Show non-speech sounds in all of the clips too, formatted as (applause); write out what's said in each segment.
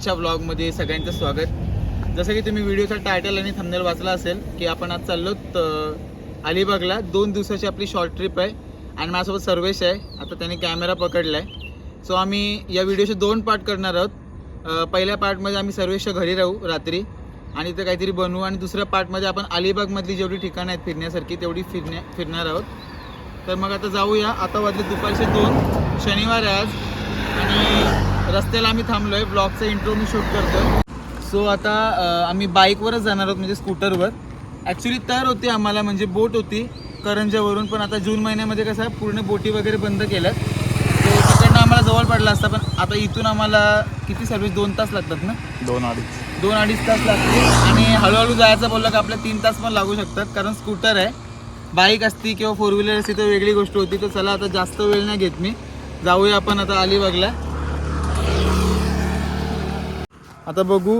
आजच्या ब्लॉगमध्ये सगळ्यांचं स्वागत. जसं की तुम्ही व्हिडिओचा टायटल आणि थंबनेल वाचला असेल की आपण आज चाललो अलिबागला. दोन दिवसाची आपली शॉर्ट ट्रिप आहे आणि माझ्यासोबत सर्वेश आहे. आता त्याने कॅमेरा पकडला आहे सो आम्ही या व्हिडिओचे दोन पार्ट करणार आहोत. पहिल्या पार्टमध्ये आम्ही सर्वेशच्या घरी राहू रात्री. आणि ते काहीतरी बनवू. आणि दुसऱ्या पार्टमध्ये आपण अलिबागमधली जेवढी ठिकाणं आहेत फिरण्यासारखी तेवढी फिरण्या फिरणार आहोत. तर मग आता जाऊया. आता वाजले दुपारचे दोन. शनिवार आहे आज. आणि रस्त्याला आम्ही थांबलो आहे ब्लॉगचा इंट्रो मी शूट करतो सो आता आम्ही बाईकवरच जाणार आहोत म्हणजे स्कूटरवर ॲक्च्युली तर होती आम्हाला म्हणजे बोट होती करंजावरून पण आता जून महिन्यामध्ये कसं आहे पूर्ण बोटी वगैरे बंद केल्यात. तो तिकडनं आम्हाला जवळ पडला असता पण आता इथून आम्हाला किती सर्व्हिस दोन तास लागतात ना? दोन अडीच. दोन अडीच तास लागतील. आणि हळूहळू जायचं बोललं की आपल्या तीन तास पण लागू शकतात कारण स्कूटर आहे. बाईक असती किंवा फोर व्हीलर असती तर वेगळी गोष्ट होती. तर चला आता जास्त वेळ नाही घेत मी. जाऊया आपण आता अलिबागला. आता बघू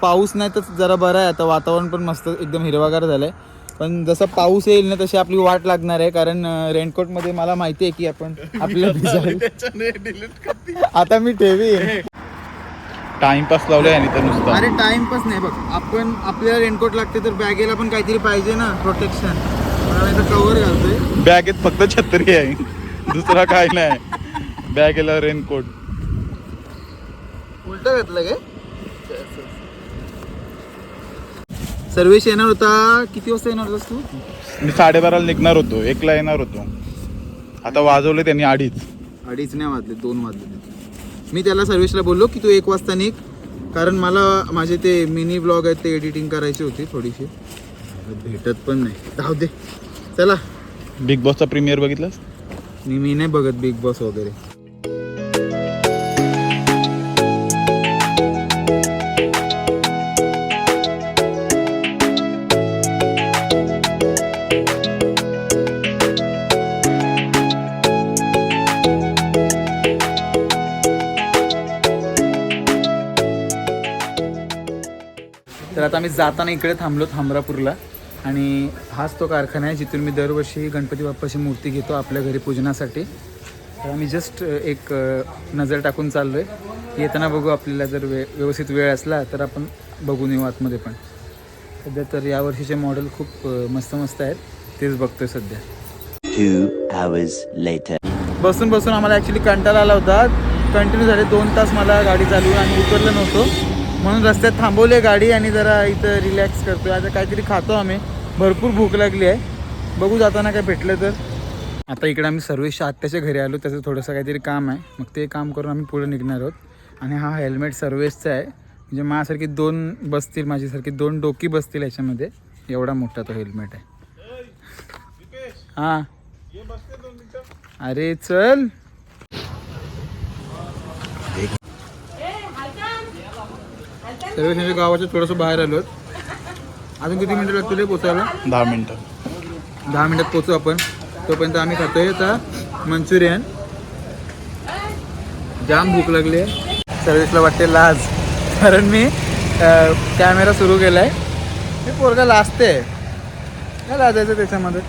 पाऊस नाही तर जरा बरं आहे. आता वातावरण पण मस्त एकदम हिरवागार झालं आहे पण जसं पाऊस येईल ना तशी आपली वाट लागणार आहे. कारण रेनकोटमध्ये मला माहिती आहे की आपण (laughs) आपल्याला आता मी ठेवी. टाइमपास लावले आणि तर नुसतं. अरे टाइमपास नाही बघ. आपण आपल्याला रेनकोट लागते तर बॅगेला पण काहीतरी पाहिजे ना प्रोटेक्शन कवर घालतोय बॅगेत फक्त छत्री आहे. दुसरा काय नाही. बॅगेला रेनकोट. उलट घातलं काय? सर्वेश येणार होता. किती वाजता येणार होतास तू? मी साडेबाराला निघणार होतो. एकला येणार होतो. आता वाजवले त्यांनी अडीच. अडीच नाही वाजले दोन वाजले. मी त्याला सर्वेशला बोललो की तू एक वाजता निघ. कारण मला माझे ते मिनी ब्लॉग आहेत ते एडिटिंग करायची होती थोडीशी. भेटत पण नाही. जाऊ दे. चला. बिग बॉसचा प्रीमियर बघितलास? मी मी नाही बघत बिग बॉस वगैरे. आम्ही जाताना इकडे थांबलो थांबरापूरला. आणि हाच तो कारखाना आहे जिथून मी दरवर्षी गणपती बाप्पाची मूर्ती घेतो आपल्या घरी पूजनासाठी. तर आम्ही जस्ट एक नजर टाकून चाललो आहे येताना बघू आपल्याला जर वे व्यवस्थित वेळ असला तर आपण बघून येऊ आतमध्ये पण. सध्या तर यावर्षीचे मॉडेल खूप मस्त मस्त आहेत. तेच बघतोय सध्या. बसून बसून आम्हाला ॲक्च्युली कंटाळा आला होता. कंटिन्यू झाले दोन तास मला गाडी चालवून आणि उतरलं नव्हतो. म्हणून रस्त्यात थांबवली गाडी आणि जरा इथं रिलॅक्स करतो आता काहीतरी खातो आम्ही. भरपूर भूक लागली आहे. बघू जाताना काय भेटलं तर. आता इकडे आम्ही सर्व्हिसच्या आत्याच्या घरी आलो. त्याचं थोडंसं काहीतरी काम आहे. मग ते काम करून आम्ही पुढे निघणार आहोत. आणि हा हेल्मेट सर्व्हिसचा आहे. म्हणजे माझ्यासारखी दोन बसतील माझ्यासारखी दोन डोकी बसतील याच्यामध्ये. एवढा मोठा तो हेल्मेट आहे. हां. अरे चल. सर्व गावाच्या थोडंसं बाहेर आलो अजून किती मिनिटं लागतील पोचायला? दहा मिनिटं. दहा मिनिटात पोचू आपण. तोपर्यंत आम्ही खातोय आता मंचुरियन. जाम भूक लागली आहे. सर्विसला वाटते लाज. कारण मी कॅमेरा सुरू केला आहे मी पोरगा लाजते काय लाजायचं त्याच्यामध्ये?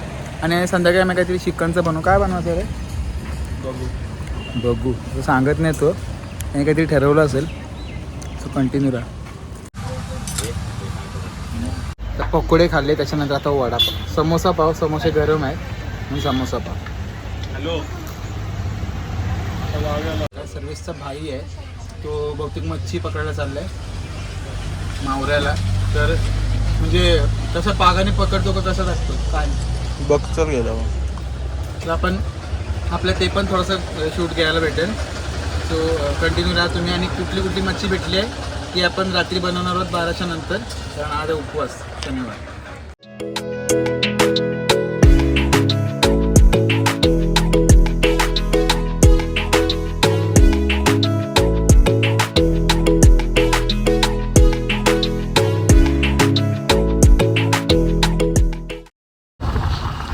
आणि संध्याकाळी आम्ही काहीतरी चिकनचं बनवू. काय बनवायचं रे? बघू. बघू. तो सांगत नाही तो. त्याने काहीतरी ठरवलं असेल. सो कंटिन्यू राहा. तर पकोडे खाल्ले त्याच्यानंतर आता वडापाव समोसा पाव समोसे गरम आहेत म्हणून समोसा पाव. हॅलो. सर्विसचा भाई आहे तो बहुतेक मच्छी पकडायला चाललाय मावऱ्याला. तर म्हणजे तसं पागाने पकडतो का तसंच असतो? काय? बघ चल गेला. तर आपण आपल्या ते पण थोडंसं शूट घ्यायला भेटेल. सो कंटिन्यू राहा तुम्ही आणि कुठली कुठली मच्छी भेटली आहे ती आपण रात्री बनवणार आहोत बाराच्या नंतर. कारण आज उपवास. शनिवार.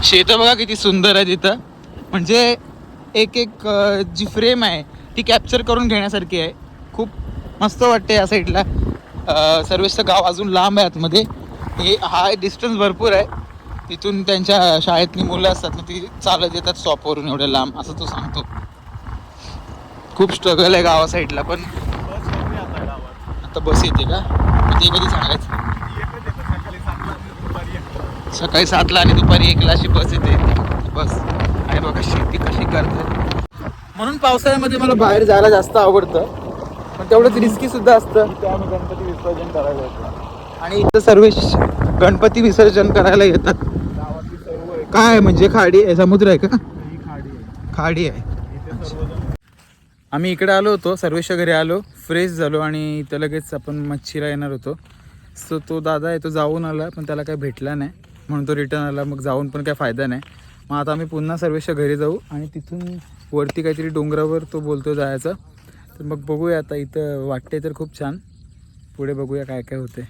शेतं बघा किती सुंदर आहे तिथं. म्हणजे एक एक जी फ्रेम आहे ती कॅप्चर करून घेण्यासारखी आहे. मस्त वाटते या साईडला सर्विसचं गाव अजून लांब आहे आतमध्ये. हे हा डिस्टन्स भरपूर आहे. तिथून त्यांच्या शाळेतली मुलं असतात ना ती चालत येतात स्टॉपवरून एवढ्या लांब असं तो सांगतो. खूप स्ट्रगल आहे गावा साईडला पण. आता बस येते का? ते कधी सांगायचं? सकाळी सातला आणि दुपारी एकला अशी बस येते. बस. आणि बघा शेती कशी करते म्हणून पावसाळ्यामध्ये मला बाहेर जायला जास्त आवडतं. पण तेवढंच रिस्की सुद्धा असतं. इथे आम्ही गणपती विसर्जन करायला येतो. आणि इथं सर्व गणपती विसर्जन करायला येतात. गावातली सर्व एक काय म्हणजे खाडी आहे? समुद्र आहे का? ही खाडी आहे. खाडी आहे. इथे सर्वजण आम्ही इकडे आलो होतो सर्वेच्या घरी आलो फ्रेश झालो आणि इथं लगेच आपण मच्छीला येणार होतो. सो तो दादा आहे तो जाऊन आला पण त्याला काही भेटला नाही. म्हणून तो रिटर्न आला मग जाऊन पण काही फायदा नाही. मग आता आम्ही पुन्हा सर्वेच्या घरी जाऊ आणि तिथून वरती काहीतरी डोंगरावर तो बोलतो जायचा. तर मग बघूया आता इथं वाटते तर खूप छान. पुढे बघूया काय काय होते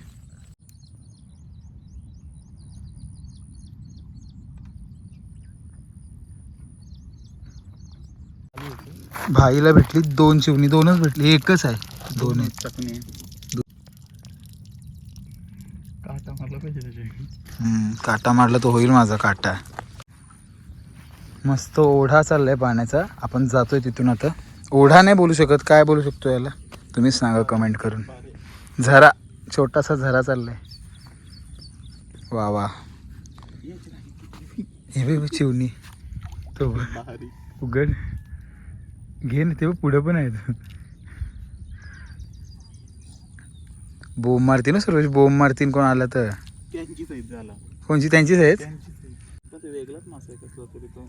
भाईला भेटली दोन चिवणी दोनच भेटली एकच आहे. दोन आहेत. चकणी काटा मारला पाहिजे काटा मारला तो होईल माझा काटा. मस्त ओढा चाललाय पाण्याचा. आपण जातोय तिथून आता. ओढा नाही बोलू शकत. काय बोलू शकतो याला? तुम्हीच सांगा कमेंट करून. झरा छोटासा झरा चाललाय. वा वा. हे बघ चिवणी. तो उघड. घे ना ते पुढं पण आहेत. बोंब मारतीन ना सर्व बोंब मारतीन कोण आला तर? त्यांचीच आहेत झाला. कोणची? त्यांचीच आहेत? वेगळाच मासा आहे कसला तरी तो.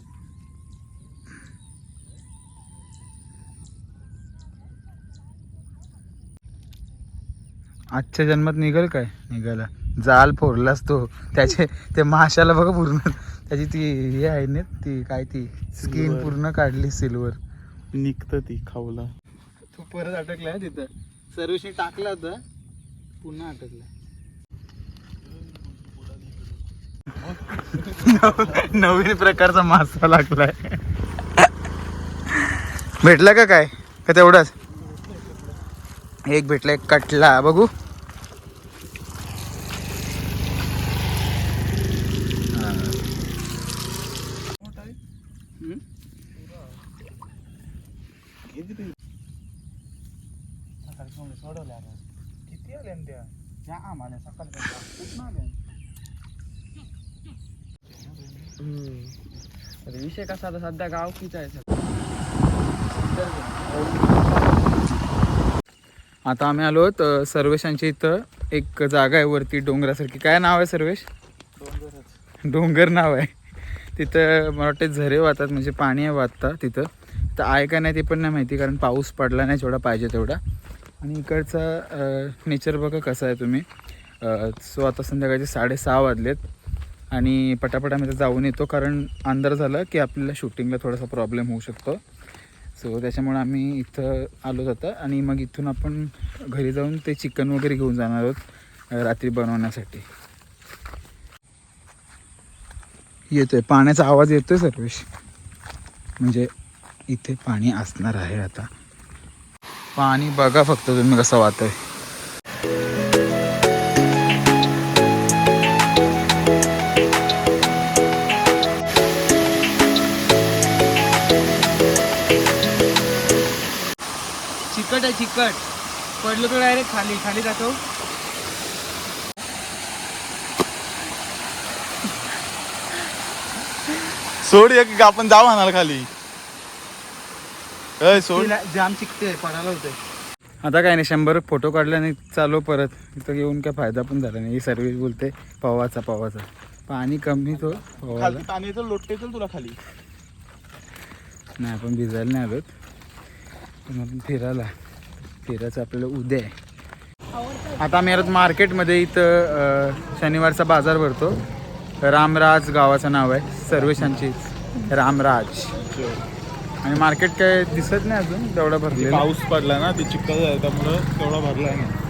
आजच्या जन्मात निघल काय? निघाला. जाल फोडलास तो. त्याचे ते माशाला बघा पूर्ण. त्याची ती हे आहे ना ती काय ती? स्किन. पूर्ण काढली सिल्वर निघतं ती खावला तो परत अटकलाय तिथं. सर्विसने टाकला होता. पुन्हा अटकला. नवीन प्रकारचा मासा लागलाय. भेटला का काय? का तेवढाच? एक भेटला एक कटला बघू. त्या विषय कसा आता सध्या गावकीचा आहे आता आम्ही आलो आहोत सर्वेशांच्या इथं. एक जागा आहे वरती डोंगरासारखी. काय नाव आहे सर्वेश? डोंगर नाव आहे. तिथं मला वाटते झरे वाहतात म्हणजे पाणी आहे वाहता तिथं. तर आहे का नाही ते पण नाही माहिती कारण पाऊस पडला नाही जेवढा पाहिजे तेवढा. आणि इकडचा नेचर बघा कसं आहे तुम्ही. सो आता संध्याकाळचे साडेसहा वाजलेत. आणि पटापट आम्ही इथं जाऊन येतो कारण अंधार झाला की आपल्याला शूटिंगला थोडासा प्रॉब्लेम होऊ शकतो. सो त्याच्यामुळे आम्ही इथं आलो जातं आणि मग इथून आपण घरी जाऊन ते चिकन वगैरे घेऊन जाणार आहोत रात्री बनवण्यासाठी. येतोय. पाण्याचा आवाज येतोय सर्वेश. म्हणजे इथे पाणी असणार आहे आता. पाणी बघा फक्त तुम्ही कसं वाहतंय. चिकट आहे चिकट पडलो तो डायरेक्ट खाली खाली दाखव सोड एक आपण जाऊ आणायला खाली. सोड. तिला जाम चिकते पडायला होते आता काय नाही शंभर फोटो काढले आणि चालू परत. इथं येऊन काय फायदा पण झाला नाही. ही सर्व्हिस बोलते पवाचा पवाचा. पाणी कमी तो पवाला. खाली पाणी येतं लोटते तुला खाली. नाही आपण भिजायला नाही आलोत. पण आपण फिरायला. फिरायचं आपल्याला उद्या आहे. आता आम्ही आलोत मार्केटमध्ये इथं शनिवारचा बाजार भरतो. रामराज गावाचं नाव आहे सर्वेशांचीच रामराज. आणि मार्केट काय दिसत नाही अजून तेवढा भरलेला. पाऊस पडला ना ते चिखल आहे त्यामुळं तेवढा भरला नाही.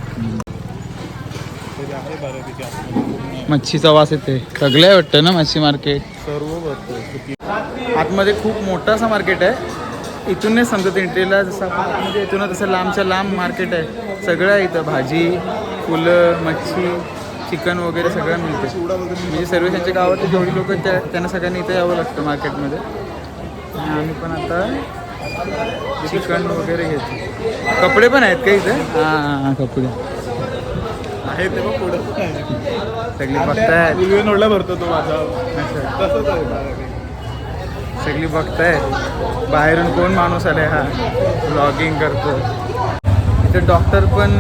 मच्छीचा वास येते सगळे वाटतं ना मच्छी मार्केट? सर्व भरतं आतमध्ये खूप मोठं असं मार्केट आहे. इथून नाही समजत एंट्रीला जसं आपण आतमध्ये येतो ना तसं लांबच्या लांब मार्केट आहे. सगळं आहे इथं. भाजी फुलं मच्छी चिकन वगैरे सगळं मिळतं. म्हणजे सर्व त्यांच्या गावातली जेवढी लोक त्या त्यांना सगळ्यांनी इथं यावं लागतं मार्केटमध्ये आणि आम्ही पण आता चिकन वगैरे घेतो. कपडे पण आहेत का इथे? हां कपडे. आहे ते मग पुढं. सगळी नोडला भरतो तो माझा. तसंच आहे. सगळी बघतायत बाहेरून कोण माणूस आलाय हा? ब्लॉगिंग करतो. इथे डॉक्टर पण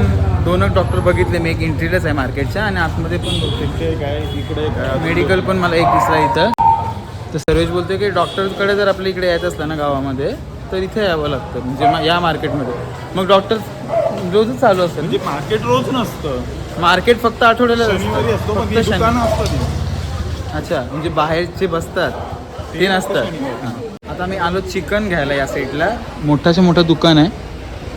दोनच डॉक्टर बघितले. मी एक इंटिरियर्स आहे मार्केटच्या आणि आतमध्ये पण आहे इकडे आहे. मेडिकल पण मला एक दिसला इथं. तर सर्वेश बोलते की डॉक्टरकडे जर आपल्या इकडे यायचं असलं ना गावामध्ये तर इथे यावं लागतं. म्हणजे मा- या मार्केटमध्ये मग डॉक्टर रोजच चालू असतं म्हणजे मार्केट रोज नसतं. मार्केट फक्त आठवड्याला असतो. फक्त. अच्छा म्हणजे बाहेरचे बसतात. ते नसतात शनिवारी. हां. आता आम्ही आलो चिकन घ्यायला या साईडला मोठाचे मोठं दुकान आहे.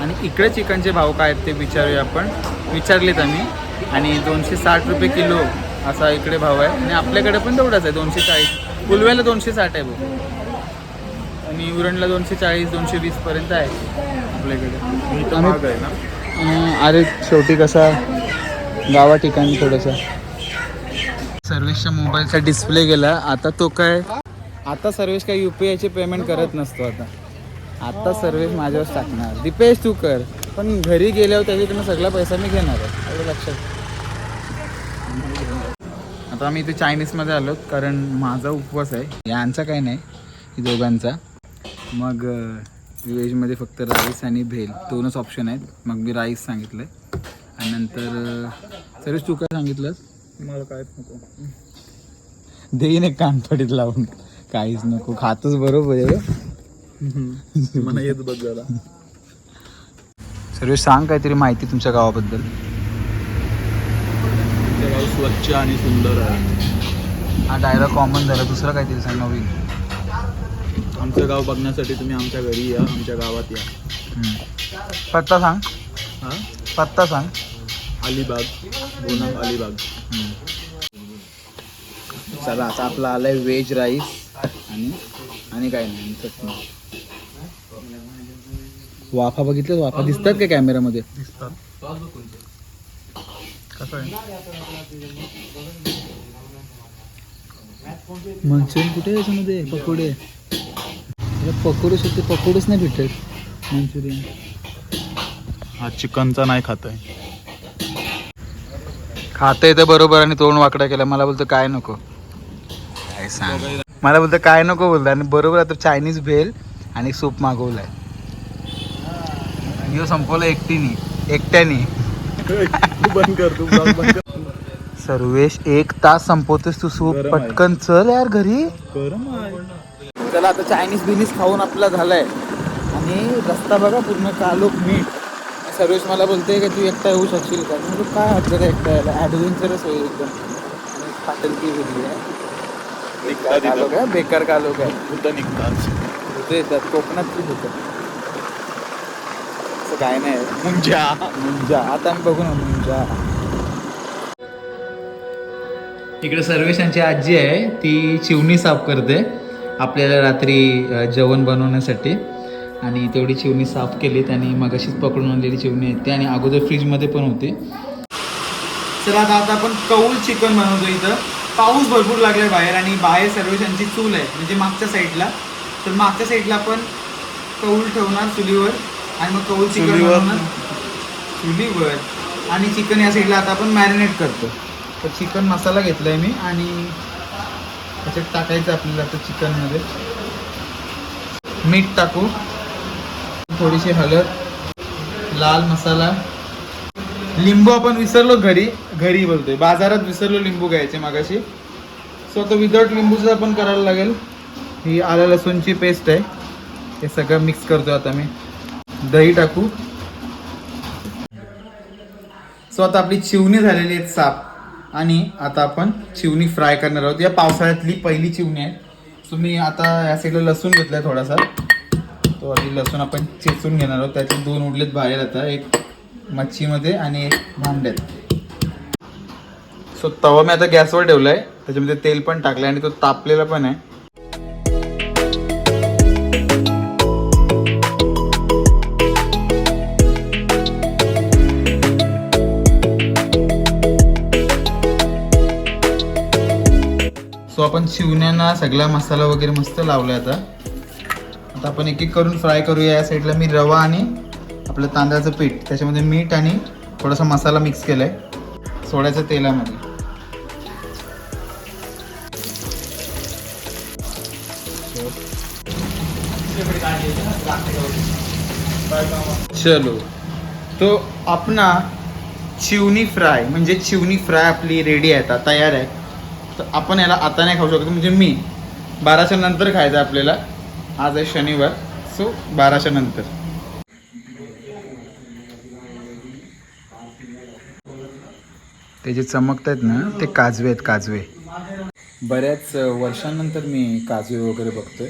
आणि इकडे चिकनचे भाव काय आहेत ते विचारूया आपण. विचारलेत आम्ही. आणि दोनशे साठ रुपये किलो असा इकडे भाव आहे. आणि आपल्याकडे पण तेवढाच आहे दोनशे चाळीस. पुलव्याला दोनशे साठ आहे बघ. आणि उरणला दोनशे चाळीस दोनशे वीस पर्यंत आहे आपल्याकडे. इथं आम्ही- महाग आहे ना? अं, अरे शेवटी कसा गावा ठिकाणी थोडंसं. सर्विसच्या मोबाईलचा डिस्प्ले गेला. आता तो काय? आता सर्विस काय यू पी आयचे पेमेंट करत नसतो आता. आता सर्विस माझ्यावर टाकणार. दीपेश तू कर. पण घरी गेल्यावर त्याच्याकडनं सगळा पैसा मी घेणार आहे. एवढं लक्षात आता आम्ही इथे चायनीजमध्ये आलो कारण माझा उपवास आहे. यांचा काही नाही दोघांचा. मग व्हेजमध्ये फक्त राईस आणि भेल. दोनच ऑप्शन आहेत. मग मी राईस सांगितलं आहे आणि नंतर सर्विस तू काय सांगितलंस? मला काहीच नको. देईन एक कानपडीत लावून. काहीच नको खातच बरोबर आहे. मला येत बघ जरा. सर्विस सांग काहीतरी माहिती तुमच्या गावाबद्दल. गाव स्वच्छ आणि सुंदर आहे. हा डायलॉग कॉमन झाला दुसरं काहीतरी सांग नवीन. आमचं गाव बघण्यासाठी तुम्ही आमच्या घरी या आमच्या गावात या. पत्ता सांग. हा? पत्ता सांग. अलिबाग. बोनम अलिबाग. चला आता आपला आलाय व्हेज राईस. आणि आणि काय नाही चटणी वाफा बघितलं वाफा दिसतात का कॅमेरामध्ये? दिसतात. कसं आहे? मंचुरियन कुठे आहे याच्यामध्ये? पकोडे. पकोडे सुद्धा पकोडेच नाही भेटत मंचुरियन. हा चिकनचा नाही खात आहे. खाता येतं बरोबर आणि तोंड वाकडा केला मला बोलतो काय नको. काय सांग. मला बोलतो काय नको बोलतो आणि बरोबर आता चायनीज भेल आणि सूप मागवलाय. आणि ह्यो संपवलं एकटीने एकट्याने. तू बंद कर तू vlog बंद कर सर्वेश एक तास संपवतोस तू सूप. आहे. पटकन चल यार घरी. आहे. चला आता चायनीज बिनीज खाऊन आपला झालाय. आणि रस्ता बघा पूर्ण कालोख मीठ. सर्वेश मला बोलते की तू एकटा येऊ शकशील का? मी म्हटलं, काय हरकत आहे एकटा यायला? ॲडव्हेंचरच होईल एकदम. फाटलकी वेगळी आहे. निघतात कालोख इथं. आहे? बेकार आहे. भूतं निघतात? होते येतात? कोकणातली होतं असं काय नाही. मुंजा. मुंजा. आता आम्ही बघू ना मुंजा. इकडे सर्वेशांची आजी आहे. ती चिवणी साफ करते. आपल्याला रात्री अ, जेवण बनवण्यासाठी. आणि तेवढी चिवणी साफ केली. आणि मगाशीच पकडून आणलेली चिवणी आहे ती. आणि अगोदर फ्रीजमध्ये पण होती. चला आता आता आपण कौल चिकन बनवतो इथं. पाऊस भरपूर लागलाय बाहेर आणि बाहेर सर्वेशांची चूल आहे म्हणजे मागच्या साईडला तर मागच्या साईडला आपण कौल ठेवणार चुलीवर आणि मग कौल चिकन चुलीवर? बनवणार चुलीवर. आणि चिकन या साईडला आता आपण मॅरिनेट करतो. तर चिकन मसाला घेतलाय मी आणि त्याच्यात टाकायचं आपल्याला आता चिकनमध्ये. मीठ टाकू. थोडीशी हळद लाल मसाला लिंबू आपण विसरलो घरी घरी बोलतोय. बाजारात विसरलो लिंबू घ्यायचे मागाशी. सो आता विदाऊट लिंबूचं आपण करायला लागेल. ही आलं लसूणची पेस्ट आहे. हे सगळं मिक्स करतो आता मी. दही टाकू. सो आता आपली चिवणी झालेली आहेत साप. आणि आता आपण चिवणी फ्राय करणार आहोत. या पावसाळ्यातली पहिली चिवणी आहे. सो मी आता या साईडला लसूण घेतलाय थोडासा. तो आधी लसूण आपण चेचून घेणार आहोत. त्याचे दोन उडलेत बाहेर आता. एक मच्छीमध्ये आणि एक भांड्यात. सो तवा मी आता गॅसवर ठेवलाय. त्याच्यामध्ये तेल पण टाकलंय आणि तो तापलेला पण आहे. सो आपण शिवण्याना सगळा मसाला वगैरे मस्त लावलाय आता. आता आता आपण एक एक करून फ्राय करूया. या साईडला मी रवा आणि आपलं तांदळाचं पीठ त्याच्यामध्ये मीठ आणि थोडासा मसाला मिक्स केला आहे सोड्याच्या तेलामध्ये. चलो. तो अपना चिवणी फ्राय म्हणजे चिवणी फ्राय आपली रेडी आहे आता तयार आहे. तर आपण याला आता नाही खाऊ शकतो म्हणजे मी बाराच्या नंतर खायचं आहे आपल्याला. आज आहे शनिवार सो बाराच्या नंतर. ते जे चमकत आहेत ना ते काजवे आहेत काजवे. बऱ्याच वर्षांनंतर मी काजवे वगैरे बघतोय.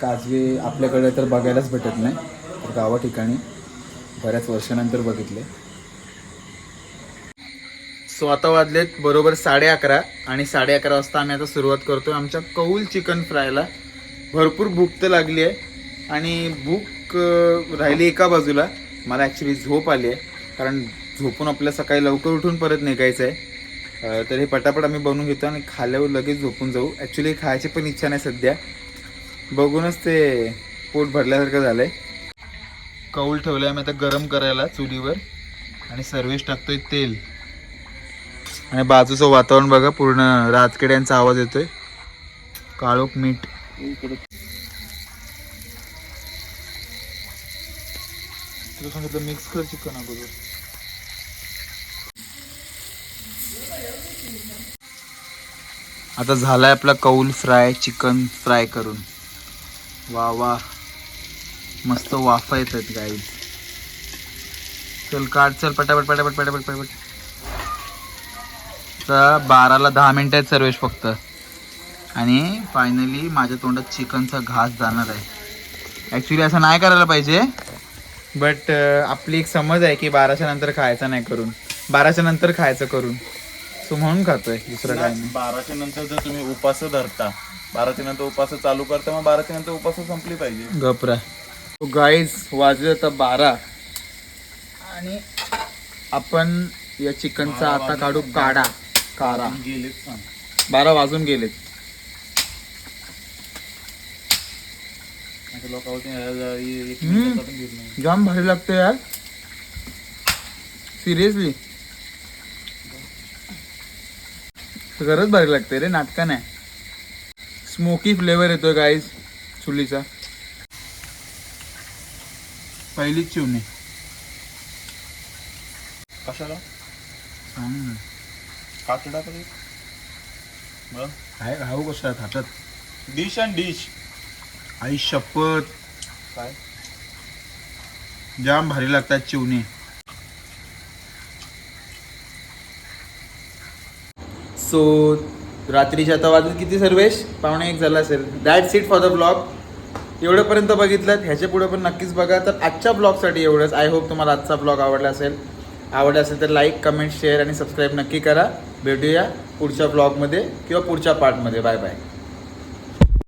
काजवे आपल्याकडे तर बघायलाच भेटत नाही तर गावा ठिकाणी बऱ्याच वर्षानंतर बघितले. सो आता वाजलेत बरोबर साडे अकरा आणि साडे अकरा वाजता आम्ही आता सुरुवात करतोय आमच्या कौल चिकन फ्रायला. भरपूर भूक तर लागली आहे आणि भूक राहिली एका बाजूला. मला ॲक्च्युली झोप आली आहे कारण झोपून आपल्या सकाळी लवकर उठून परत निघायचं आहे तर हे पटापट आम्ही बनवून घेतो आणि खाल्यावर लगेच झोपून जाऊ. ॲक्च्युली खायची पण इच्छा नाही सध्या. बघूनच ते पोट भरल्यासारखं झालं आहे कौल ठेवलं आहे आम्ही आता गरम करायला चुलीवर. आणि सर्विस टाकतोय तेल. आणि बाजूचं वातावरण बघा पूर्ण राजकड्यांचा आवाज येतोय. काळोख मीठ. तुला सांगितलं मिक्स कर चिकन अगोदर. आता झालाय आपला कौल फ्राय चिकन फ्राय करून. वा वा. मस्त वाफा येत आहेत गाई चल काढ चल पटापट पटापट पटापट पटापट. तर बाराला दहा मिनटं आहेत सर्वेश फक्त. आणि फायनली माझ्या तोंडात चिकनचा घास जाणार आहे. ॲक्च्युली असं नाही करायला पाहिजे. बट आपली एक समज आहे की बाराच्या नंतर खायचं नाही करून. बाराच्या नंतर खायचं करून. सो म्हणून खातोय दुसरं काय नाही. बाराच्या नंतर जर तुम्ही उपास धरता बाराच्या नंतर उपास चालू करता मग बाराच्या नंतर उपास संपली पाहिजे. गपरा गाईज वाजले आता बारा. आणि आपण या चिकनचा आता काढू काढा काढा. गेलेच सांग. बारा वाजून गेलेत. लोकांवरती एक हम्म. मिनिटाचा पण घेत नाही. जाम भारी लागतं यार. सिरियसली खरंच भारी लागते रे नाटका नाही. स्मोकी फ्लेवर येतोय गाईज चुलीचा. पहिलीच चिवणी. कशाला? कधी काय खाऊ कशा हातात डिश अँड डिश आई शपथ. काय? जाम भारी लागतात चिवणी. सो रात्रीच्या आता वाजत किती सर्वेश? पाहुणे एक झाला असेल. That's it for the blog एवढंपर्यंत बघितलं ह्याच्या पुढे पण नक्कीच बघा. तर आजच्या ब्लॉगसाठी एवढंच. आय होप तुम्हाला आजचा ब्लॉग आवडला असेल. आवडला असेल तर लाईक कमेंट शेअर आणि सबस्क्राईब नक्की करा. भेटूया पुढच्या ब्लॉगमध्ये किंवा पुढच्या पार्टमध्ये बाय बाय